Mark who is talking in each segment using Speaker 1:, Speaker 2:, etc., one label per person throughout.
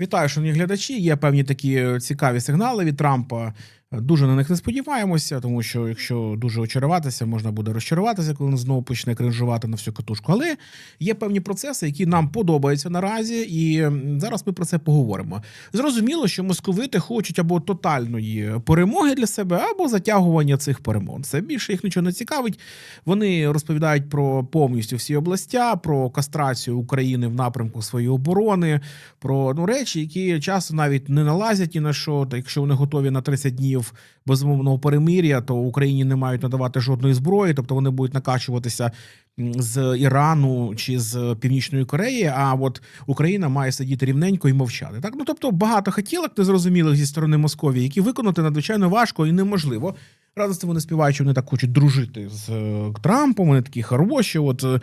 Speaker 1: Вітаю, шановні глядачі. Є певні такі цікаві сигнали від Трампа. Дуже на них не сподіваємося, тому що якщо дуже очаруватися, можна буде розчаруватися, коли він знову почне кринжувати на всю катушку. Але є певні процеси, які нам подобаються наразі, і зараз ми про це поговоримо. Зрозуміло, що московити хочуть або тотальної перемоги для себе, або затягування цих перемог. Це більше їх нічого не цікавить. Вони розповідають про повністю всі областя, про кастрацію України в напрямку своєї оборони, про ну речі, які часто навіть не налазять ні на що. Якщо вони готові на 30 днів безумовного перемир'я, то Україні не мають надавати жодної зброї, тобто вони будуть накачуватися з Ірану чи з Північної Кореї. А от Україна має сидіти рівненько і мовчати. Так, ну тобто багато хотілок незрозумілих зі сторони Московії, які виконати надзвичайно важко і неможливо. Разом з тим вони співають, що вони так хочуть дружити з е, Трампом. Вони такі хороші. От е,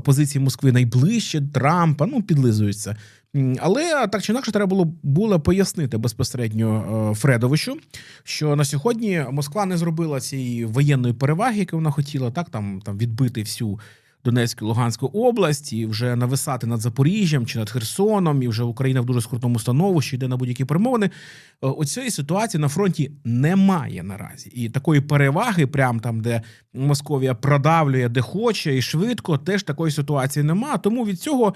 Speaker 1: позиції Москви найближче Трампа. Ну підлизуються. Але так чи інакше, треба було було пояснити безпосередньо е, Фредовичу, що на сьогодні Москва не зробила цієї воєнної переваги, яку вона хотіла, так там, там відбити всю. Донецьку Луганську область і вже нависати над Запоріжжям чи над Херсоном, і вже Україна в дуже скрутному становищі йде на будь-які перемовини. Е, Оцієї ситуації на фронті немає наразі. І такої переваги, прям там, де Московія продавлює де хоче і швидко, теж такої ситуації немає. Тому від цього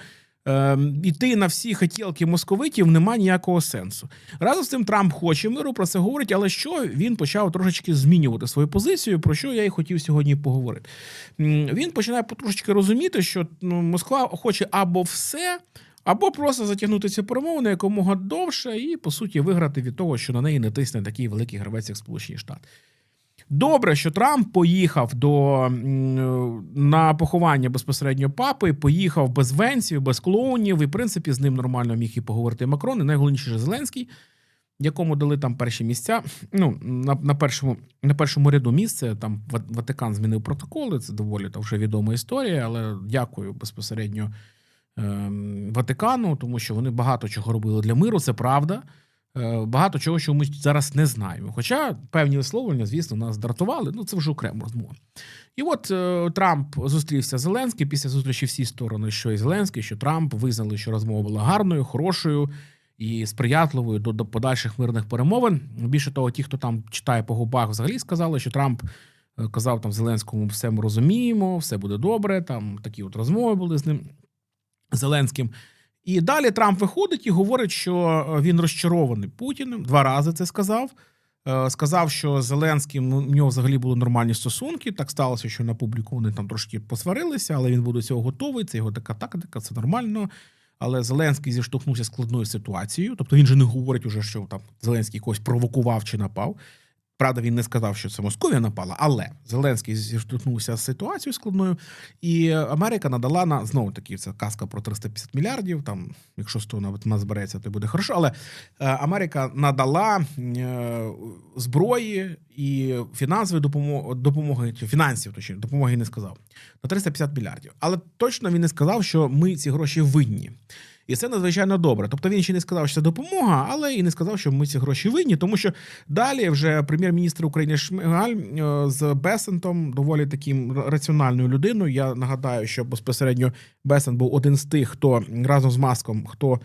Speaker 1: іти на всі хотілки московитів немає ніякого сенсу. Разом з тим Трамп хоче миру, про це говорить, але що він почав трошечки змінювати свою позицію, про що я і хотів сьогодні поговорити. Він починає потрошечки розуміти, що ну, Москва хоче або все. Або просто затягнути ці перемовини якомога довше і, по суті, виграти від того, що на неї не тисне такий великий гравець, як Сполучені Штати. Добре, що Трамп поїхав до на поховання безпосередньо папи, поїхав без венців, без клоунів, і в принципі з ним нормально міг і поговорити Макрон, і найголовніше Зеленський, якому дали там перші місця. Ну на, на першому на першому ряду місце. Там Ватикан змінив протоколи. Це доволі та вже відома історія. Але дякую безпосередньо ем, Ватикану, тому що вони багато чого робили для миру. Це правда. Е, Багато чого, що ми зараз не знаємо. Хоча певні висловлення, звісно, нас дратували. Ну це вже окрема розмова. І от е, Трамп зустрівся з Зеленським. Після зустрічі всі сторони, що і Зеленський, що Трамп визнали, що розмова була гарною, хорошою і сприятливою до, до подальших мирних перемовин. Більше того, ті, хто там читає по губах, взагалі сказали, що Трамп е, казав там Зеленському, все ми розуміємо, все буде добре. Там такі от розмови були з ним Зеленським. І далі Трамп виходить і говорить, що е, він розчарований Путіним. Два рази це сказав. Е, Сказав, що Зеленським в нього взагалі були нормальні стосунки. Так сталося, що на публіку вони там трошки посварилися, але він буде до цього готовий. Це його така тактика, це нормально. Але Зеленський зіштовхнувся складною ситуацією. Тобто він же не говорить уже, що там Зеленський когось провокував чи напав. Правда, він не сказав, що це Московія напала, але Зеленський зіштовхнувся з ситуацією складною, і Америка надала на знову таки це казка про 350 мільярдів. Там, якщо 100 навіть назбереться, то буде хорошо. Але е, Америка надала е, зброї і фінансової допомоги, допомоги фінансів, точніше, допомоги не сказав на 350 мільярдів. Але точно він не сказав, що ми ці гроші винні. І це надзвичайно добре. Тобто він ще не сказав, що це допомога, але і не сказав, що ми ці гроші винні, тому що далі вже прем'єр-міністр України Шмигаль е, з Бесентом, доволі таким раціональною людиною. Я нагадаю, що безпосередньо Бесент був один з тих, хто разом з Маском, хто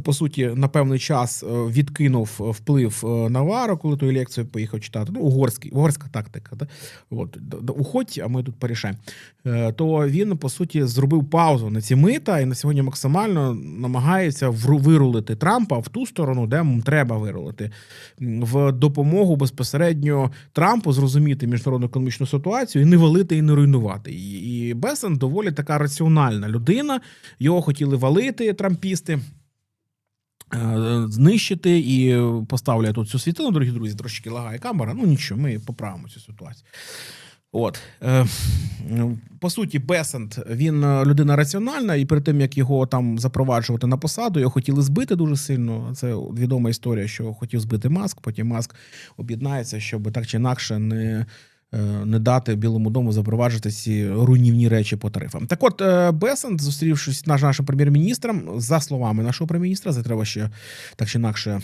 Speaker 1: по суті на певний час е, відкинув вплив е, Навару, коли той лекцію поїхав читати. Ну, угорський, угорська тактика. Да? От, уходь, а ми тут порішаємо. Е, То він по суті зробив паузу на ці мита і на сьогодні максимально намагається вирулити Трампа в ту сторону, де треба вирулити в допомогу безпосередньо Трампу зрозуміти міжнародну економічну ситуацію і не валити і не руйнувати. її. І Бесен доволі така раціональна людина. Його хотіли валити трампісти. Е, Знищити і поставлю тут цю світлину, дорогі друзі, трошки лагає камера. Ну нічого, ми поправимо цю ситуацію. От е, ну, по суті, Бесент він е, людина раціональна, і перед тим як його там запроваджувати на посаду, його хотіли збити дуже сильно. Це відома історія, що хотів збити маск. Потім маск об'єднається, щоб так чи інакше не. Е, Не дати Білому дому запроваджувати ці руйнівні речі по тарифам. Так, от е, Бесент, зустрівшись наш нашим прем'єр-міністром, за словами нашого прем'єр-міністра, це треба ще так чи інакше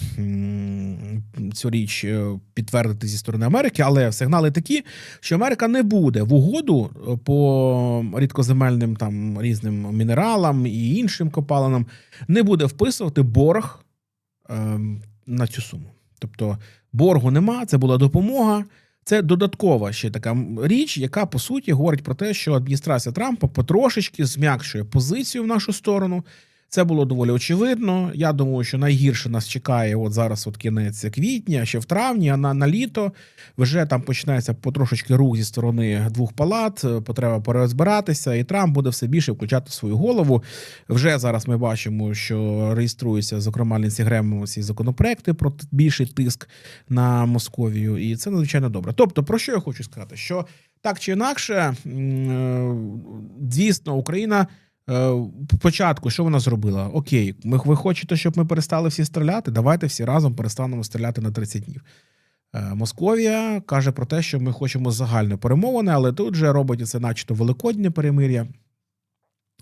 Speaker 1: цю річ е, підтвердити зі сторони Америки, але сигнали такі, що Америка не буде в угоду по рідкоземельним там різним мінералам і іншим копалинам, не буде вписувати борг ем, на цю суму. Тобто боргу нема, це була допомога. Це додаткова ще така річ, яка по суті говорить про те, що адміністрація Трампа потрошечки зм'якшує позицію в нашу сторону. Це було доволі очевидно. Я думаю, що найгірше нас чекає от зараз, от кінець квітня, ще в травні, а на, на літо вже там починається потрошечки рух зі сторони двох палат. е, Потреба перезбиратися, і Трамп буде все більше включати свою голову. Вже зараз ми бачимо, що реєструються, зокрема, Лінсі Гремом ці законопроекти про більший тиск на Московію, і це надзвичайно добре. Тобто, про що я хочу сказати? Що так чи інакше, е, дійсно, Україна. Е, Спочатку, що вона зробила? Окей, ми, ви хочете, щоб ми перестали всі стріляти? Давайте всі разом перестанемо стріляти на 30 днів. Е, Московія каже про те, що ми хочемо загальне перемовини, але тут же робить це, начебто, великоднє перемир'я,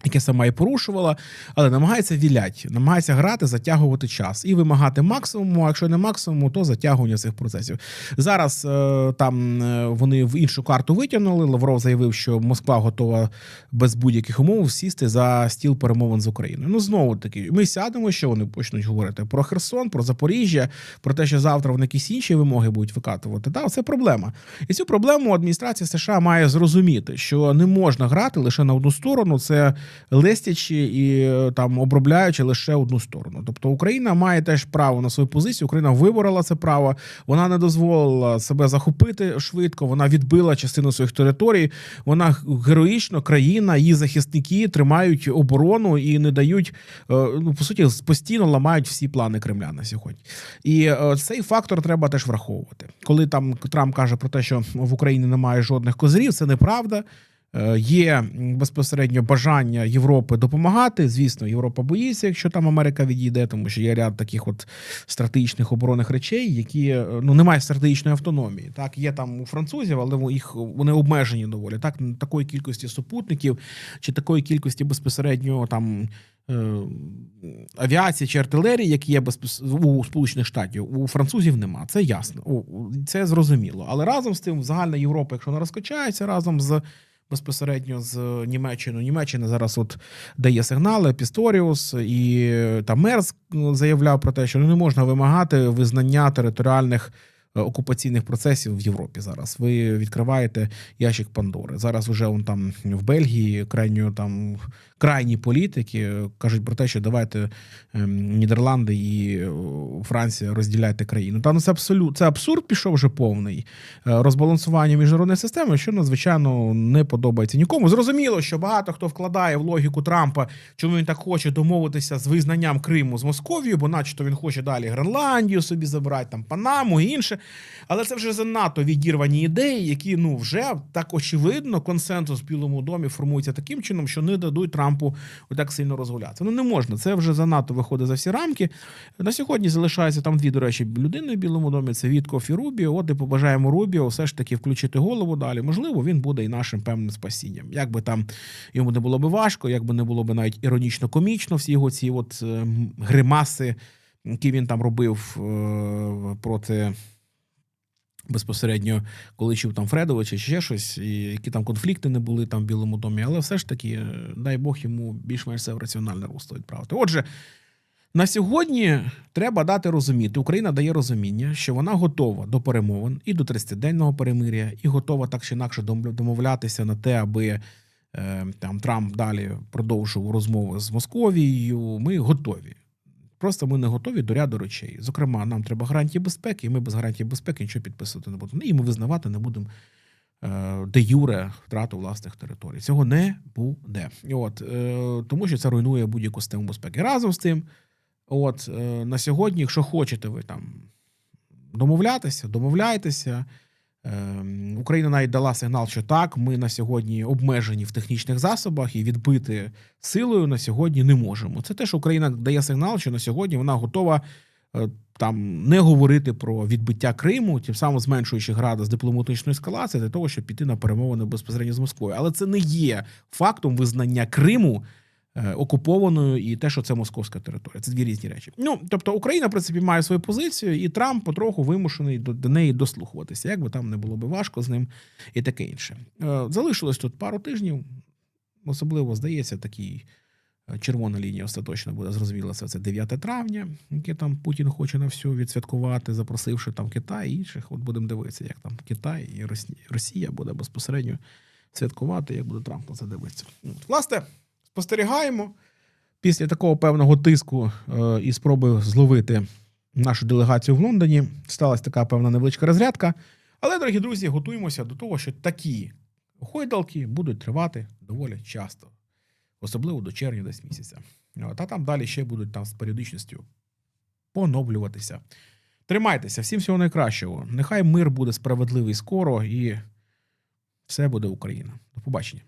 Speaker 1: яке сама і порушувала, але намагається вілять, намагається грати, затягувати час і вимагати максимуму. А якщо не максимуму, то затягування цих процесів. Зараз е, там е, вони в іншу карту витягнули. Лавров заявив, що Москва готова без будь-яких умов сісти за стіл перемовин з Україною. Ну знову таки, ми сядемо, що вони почнуть говорити про Херсон, про Запоріжжя, про те, що завтра вони якісь інші вимоги будуть викатувати. Та це проблема. І цю проблему адміністрація США має зрозуміти, що не можна грати лише на одну сторону. Це листячи і е, там обробляючи лише одну сторону. Тобто Україна має теж право на свою позицію. Україна виборола це право. Вона не дозволила себе захопити швидко. Вона відбила частину своїх територій. Вона героїчно країна, її захисники тримають оборону і не дають е, ну по суті постійно ламають всі плани Кремля на сьогодні. І е, цей фактор треба теж враховувати. Коли там Трамп каже про те, що в Україні немає жодних козирів, це неправда. Е, Є безпосередньо бажання Європи допомагати. Звісно, Європа боїться, якщо там Америка відійде, тому що є ряд таких от стратегічних оборонних речей, які е, ну немає стратегічної автономії. Так є там у французів, але їх вони обмежені доволі. Так такої кількості супутників чи такої кількості безпосередньо там. е, Авіації чи артилерії, які є у Сполучених Штатів, у французів нема. Це ясно, це зрозуміло. Але разом з тим, загальна Європа, якщо вона розкачається разом з безпосередньо з Німеччиною. Німеччина зараз от дає сигнали Пісторіус і там Мерс заявляв про те, що ну, не можна вимагати визнання територіальних е, окупаційних процесів в Європі. Зараз ви відкриваєте ящик Пандори. Зараз вже он там в Бельгії крайньо там крайні політики кажуть про те, що давайте ем, Нідерланди і е, Франція розділяйте країну. Та ну це абсолют, це абсурд пішов вже повний Е, розбалансування міжнародної системи, що надзвичайно не подобається нікому. Зрозуміло, що багато хто вкладає в логіку Трампа, чому він так хоче домовитися з визнанням Криму з Московією, бо начебто він хоче далі Гренландію собі забирати, там Панаму і інше. Але це вже занадто відірвані ідеї, які ну вже так очевидно, консенсус в Білому домі формується таким чином, що не дадуть Трампу отак сильно розгулятися. Ну не можна. Це вже занадто виходить за всі рамки. На сьогодні залишається там дві, до речі, людини в Білому домі. Це Віткоф і Рубіо. От і побажаємо Рубіо все ж таки включити голову далі. Можливо, він буде і нашим певним спасінням. Як би там йому не було би важко, як би не було б навіть іронічно комічно, всі його ці от е, гримаси, які він там робив е, проти. Безпосередньо, коли чув там Фредовича чи ще щось, і які там конфлікти не були там в Білому домі, але все ж таки, е, дай Бог йому більш-менш це в раціональне русло відправити. Отже, на сьогодні треба дати розуміти, Україна дає розуміння, що вона готова до перемовин і до 30-денного перемир'я, і готова так чи інакше дом- домовлятися на те, аби е, там Трамп далі продовжував розмови з Московією. Ми готові. Просто ми не готові до ряду речей. Зокрема, нам треба гарантії безпеки, і ми без гарантії безпеки нічого підписувати не будемо. І ми визнавати не будемо е, де юре втрату власних територій. Цього не буде. От, е, тому що це руйнує будь-яку систему безпеки. Разом з тим, от е, на сьогодні, якщо хочете ви там домовлятися, домовляйтеся. Е, Україна навіть дала сигнал, що так, ми на сьогодні обмежені в технічних засобах і відбити силою на сьогодні не можемо. Це те, що Україна дає сигнал, що на сьогодні вона готова е, там не говорити про відбиття Криму, тим самим зменшуючи градус дипломатичної ескалації для того, щоб піти на перемовини безпосередньо з Москвою. Але це не є фактом визнання Криму окупованою і те, що це московська територія. Це дві різні речі. Ну тобто Україна, в принципі, має свою позицію, і Трамп потроху вимушений до, до неї дослухуватися. Як би там не було би важко з ним і таке інше. Е, Залишилось тут пару тижнів, особливо здається, такий Е, Червона лінія остаточно буде зрозуміла це. Це 9 травня, яке там Путін хоче на все відсвяткувати, запросивши там Китай і інших. От будемо дивитися, як там Китай і Росі- Росія буде безпосередньо святкувати, як буде Трамп на це дивитися. От. Власне, спостерігаємо після такого певного тиску е, і спроби зловити нашу делегацію в Лондоні. Сталася така певна невеличка розрядка. Але, дорогі друзі, готуємося до того, що такі гойдалки будуть тривати доволі часто, особливо до червня десь місяця. От, а там далі ще будуть там з періодичністю поновлюватися. Тримайтеся, всім всього найкращого. Нехай мир буде справедливий скоро і все буде Україна. До побачення.